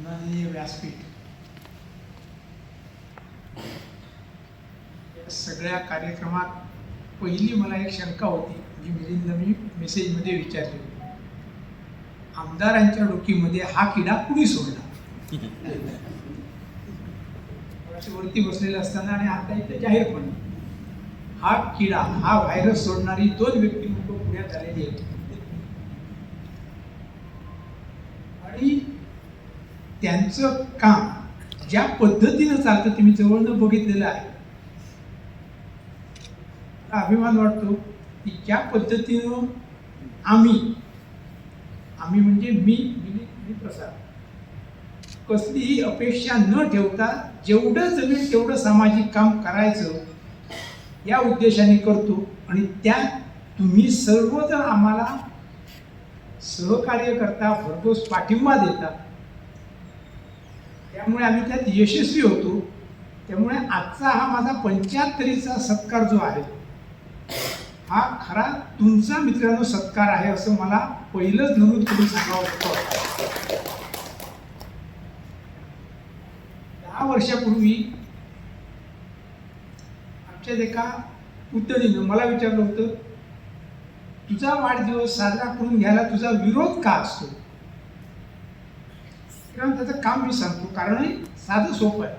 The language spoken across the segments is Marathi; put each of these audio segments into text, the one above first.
माननीय व्यासपीठ या सगळ्या कार्यक्रमात पहिली मला एक शंका होती जी मिलिंद मी मेसेजमध्ये विचारली होती. आमदारांच्या डोकीमध्ये हा किडा कुणी सोडला? वरती बसलेले असताना आणि आता इथे जाहीरपणे हा किडा हा व्हायरस सोडणारी दोन व्यक्तिमत्व पुण्यात आलेली आहेत आणि त्यांचं काम ज्या पद्धतीनं चालतं ते मी जवळनं बघितलेलं आहे. अभिमान वाटतो की ज्या पद्धतीनं आम्ही आम्ही म्हणजे मी मी प्रसाद कसलीही अपेक्षा न ठेवता जेवढं जमेल तेवढं सामाजिक काम करायचं या उद्देशाने करतो. आणि त्या तुम्ही सर्वजण आम्हाला सहकार्य करता भरघोस पाठिंबा देता. त्यामुळे आम्ही त्यात यशस्वी होतो. त्यामुळे आजचा हा माझा पंच्याहत्तरीचा सत्कार जो आहे हा खरा तुमचा मित्रांनो सत्कार आहे असं मला पहिलंच नमूद करून सांगावं होतं दहा वर्षापूर्वी आमच्यात एका पुतणीनं मला विचारलं होतं तुझा वाढदिवस साजरा करून घ्यायला तुझा विरोध का असतो? किंवा त्याचं काम मी सांगतो. कारण साधं सोपं आहे.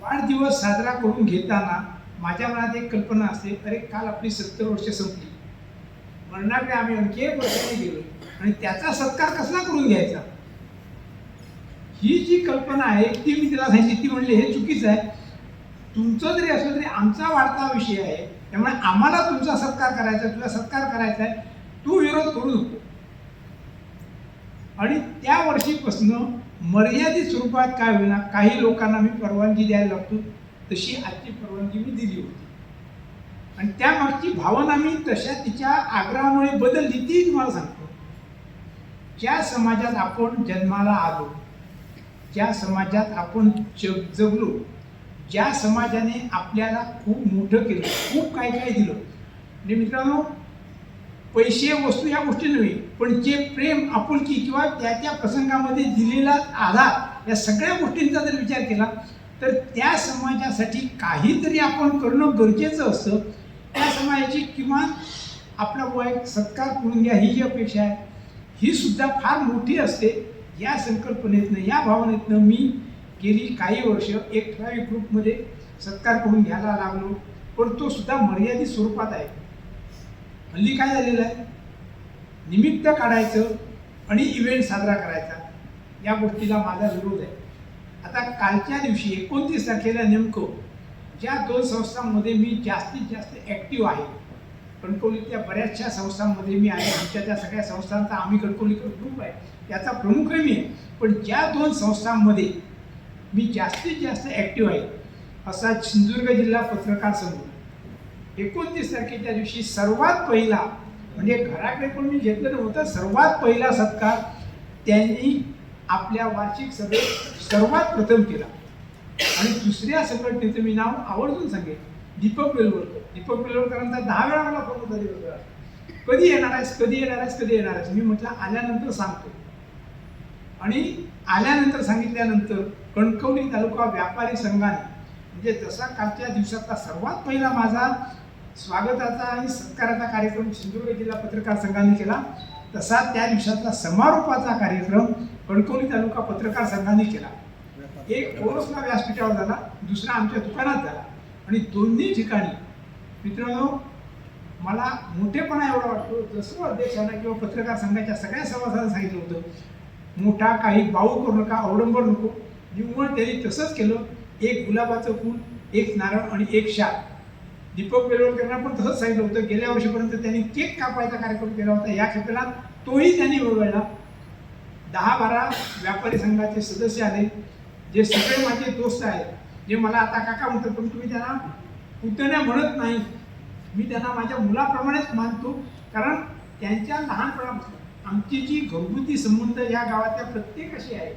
वाढदिवस साजरा करून घेताना माझ्या मनात एक कल्पना असते अरे काल आपली सत्तर वर्ष संपली. मरणाकडे आम्ही आणखी एक वर्षाने गेलो. आणि त्याचा सत्कार कसला करून घ्यायचा? ही जी कल्पना आहे ती मी तिला सांगितली. ती म्हणली हे चुकीचं आहे. तुमचं जरी असलं तरी आमचा वाढता विषय आहे. त्यामुळे आम्हाला तुमचा सत्कार करायचा आहे, तुला सत्कार करायचा आहे. तू विरोध करू नको. आणि त्या वर्षीपासनं मर्यादित स्वरूपात काय होईना काही लोकांना मी परवानगी द्यायला लागतो तशी आजची परवानगी मी दिली होती. आणि त्यामागची भावना मी तशा तिच्या आग्रहामुळे बदलली ती तुम्हाला सांगतो. ज्या समाजात आपण जन्माला आलो ज्या समाजात आपण जग जगलो ज्या समाजाने आपल्याला खूप मोठं केलं खूप काय काय दिलं. म्हणजे मित्रांनो पैसे वस्तू या गोष्टी नव्हे पण जे प्रेम आपुलकी किंवा त्या त्या प्रसंगामध्ये दिलेला आधार या सगळ्या गोष्टींचा जर विचार केला तर त्या समाजासाठी काहीतरी आपण करणं गरजेचं असतं. त्या समाजाची किमान आपला वय सत्कार करून घ्या ही जी अपेक्षा आहे ही सुद्धा फार मोठी असते. या संकल्पनेतनं या भावनेतनं मी गेली काही वर्ष एक ठराविक ग्रुपमध्ये सत्कार करून घ्यायला लागलो पण तो सुद्धा मर्यादित स्वरूपात आहे. हल्ली काय झालेलं आहे? निमित्त काढायचं आणि इव्हेंट साजरा करायचा या गोष्टीला माझा विरोध आहे. आता कालच्या दिवशी एकोणतीस तारखेला नेमकं ज्या दोन संस्थांमध्ये मी जास्तीत जास्त ॲक्टिव्ह आहे कणकवलीतल्या बऱ्याचशा संस्थांमध्ये मी आहे आमच्या त्या सगळ्या संस्थांचा आम्ही कणकवलीकर ग्रुप आहे त्याचा प्रमुखही मी आहे. पण ज्या दोन संस्थांमध्ये मी जास्तीत जास्त ॲक्टिव्ह आहे असा सिंधुदुर्ग जिल्हा पत्रकार संघ एकोणतीस तारखेच्या दिवशी सर्वात पहिला म्हणजे घराकडे पण मी घेतलं नव्हतं सर्वात पहिला सत्कार त्यांनी आपल्या वार्षिक सभेत सर्वात प्रथम केला. आणि दुसऱ्या संघटनेचं मी नाव आवर्जून सांगेन दीपक वेलवरकर दीपक वेलवरकरांचा दहा वेळा मला फोन होता दिवस कधी येणार आहेस कधी येणार आहेस कधी येणार आहेस? मी म्हटलं आल्यानंतर सांगतो. आणि आल्यानंतर सांगितल्यानंतर कणकवली तालुका व्यापारी संघाने म्हणजे जसा कालच्या दिवसातला सर्वात पहिला माझा स्वागताचा आणि सत्काराचा कार्यक्रम सिंधुदुर्ग जिल्हा पत्रकार संघाने केला. तसा त्या दिवसातला समारोपाचा कार्यक्रम कणकवली तालुका पत्रकार संघाने केला. एक कोरोसला व्यासपीठावर झाला दुसरा आमच्या दुकानात झाला. आणि दोन्ही ठिकाणी मित्रांनो मला मोठेपणा एवढा वाटतो जसं अध्यक्षांना किंवा पत्रकार संघाच्या सगळ्या सभासदांना सांगितलं होतं मोठा काही बाऊ करू नका अवडंबर नको. निव्वळ त्यांनी तसंच केलं. एक गुलाबाचं फूल एक नारळ आणि एक शाल. दीपक वेलवरकरांना पण तसंच सांगितलं होतं. गेल्या वर्षीपर्यंत त्यांनी केक कापायचा कार्यक्रम केला होता. या क्षेत्रात तोही त्यांनी वगळला. दहा बारा व्यापारी संघाचे सदस्य आले जे सगळे माझे दोस्त आहेत. जे मला आता काका म्हणतात पण तुम्ही त्यांना पुतण्या म्हणत नाही. मी त्यांना माझ्या मुलाप्रमाणेच मानतो. कारण त्यांच्या लहानपणापासून आमची जी घरगुती संबंध या गावातल्या प्रत्येकाशी आहे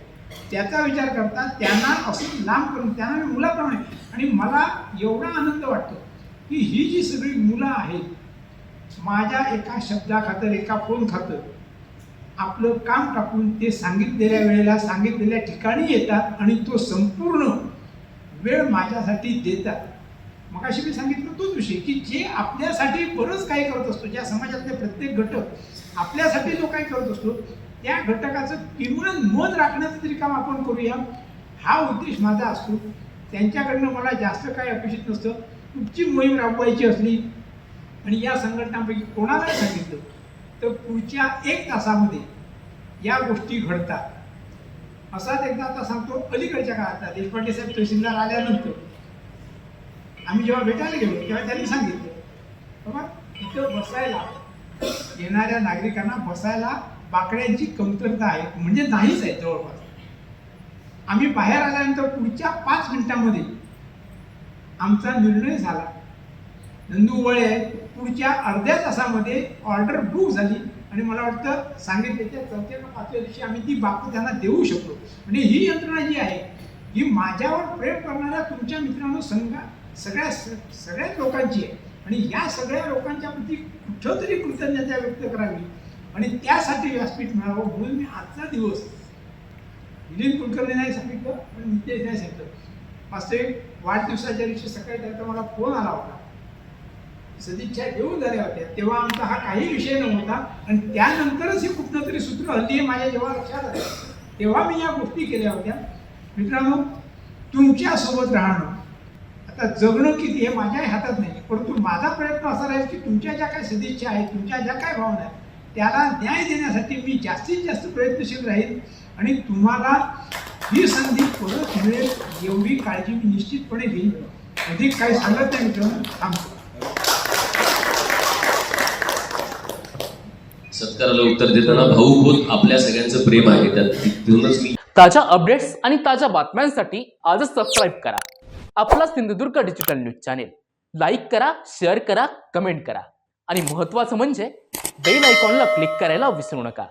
त्याचा विचार करता त्यांना असं लांब करून त्यांना मी मुलाप्रमाणे. आणि मला एवढा आनंद वाटतो. की ही जी सगळी मुलं आहेत माझ्या एका शब्दाखातर एका फोन खातर आपलं काम टाकून ते सांगितलेल्या वेळेला सांगितलेल्या ठिकाणी येतात आणि तो संपूर्ण वेळ माझ्यासाठी देतात. मग अशी मी सांगितलं तोच विषय की जे आपल्यासाठी बरंच काही करत असतो ज्या समाजातले प्रत्येक घटक आपल्यासाठी जो काही करत असतो त्या घटकाचं किमान मन राखण्याचं तरी काम आपण करूया. हा उद्देश माझा असतो. त्यांच्याकडनं मला जास्त काही अपेक्षित नसतं. कुठची मोहीम राबवायची असली आणि या संघटनांपैकी कोणालाही सांगितलं तर पुढच्या एक तासामध्ये या गोष्टी घडतात. असाच एकदा आता सांगतो अलीकडच्या काळात देशपांडे साहेब तहसीलदार आल्यानंतर आम्ही जेव्हा भेटायला गेलो तेव्हा त्यांनी सांगितलं बाबा इथं बसायला येणाऱ्या नागरिकांना बसायला बाकड्यांची कमतरता आहे म्हणजे नाहीच आहे जवळपास. आम्ही बाहेर आल्यानंतर पुढच्या पाच मिनिटांमध्ये आमचा निर्णय झाला. नंदू वळे पुढच्या अर्ध्या तासामध्ये ऑर्डर बुक झाली आणि मला वाटतं सांगितल्याच्या चौथ्या पाचव्या दिवशी आम्ही ती बाबती त्यांना देऊ शकतो म्हणजे ही यंत्रणा जी आहे ही माझ्यावर प्रेम करणाऱ्या तुमच्या मित्रांनो संघा सगळ्या सगळ्याच लोकांची आहे. आणि या सगळ्या लोकांच्या प्रती कुठंतरी कृतज्ञता व्यक्त करावी. आणि त्यासाठी व्यासपीठ मिळावं म्हणून मी आजचा दिवस मिलिंद कुलकर्णी नाही सांगितलं आणि नितेश नाही सांगितलं. वास्तविक वाढदिवसाच्या दिवशी सकाळी त्यांचा मला फोन आला होता. सदिच्छा देऊन झाल्या होत्या. तेव्हा आमचा हा काही विषय नव्हता. आणि त्यानंतरच हे कुठलं तरी सूत्र हल्ली हे माझ्या जेव्हा लक्षात आलं. तेव्हा मी या गोष्टी केल्या होत्या. मित्रांनो तुमच्यासोबत राहणं. आता जगणं किती हे माझ्याही हातात नाही. परंतु माझा प्रयत्न असा राहील की तुमच्या ज्या काही सदिच्छा आहेत तुमच्या ज्या काय भावना आहेत त्याला न्याय देण्यासाठी मी जास्तीत जास्त प्रयत्नशील राहील. आणि तुम्हाला ही संधी परत मिळेल एवढी काळजी मी निश्चितपणे घेईन अधिक काही सांगत नाही मित्रांनो थांबतो सत्काराला उत्तर देताना भाऊक होत आपल्या सगळ्यांचं प्रेम आहे. त्यात तिथूनच मी ताज्या अपडेट्स आणि ताज्या बातम्यांसाठी आजच सबस्क्राईब करा. आपला Sindhudurg digital news channel like करा शेअर करा कमेंट करा. आणि महत्त्वाचं म्हणजे बेल आयकॉनला क्लिक करायला विसरू नका.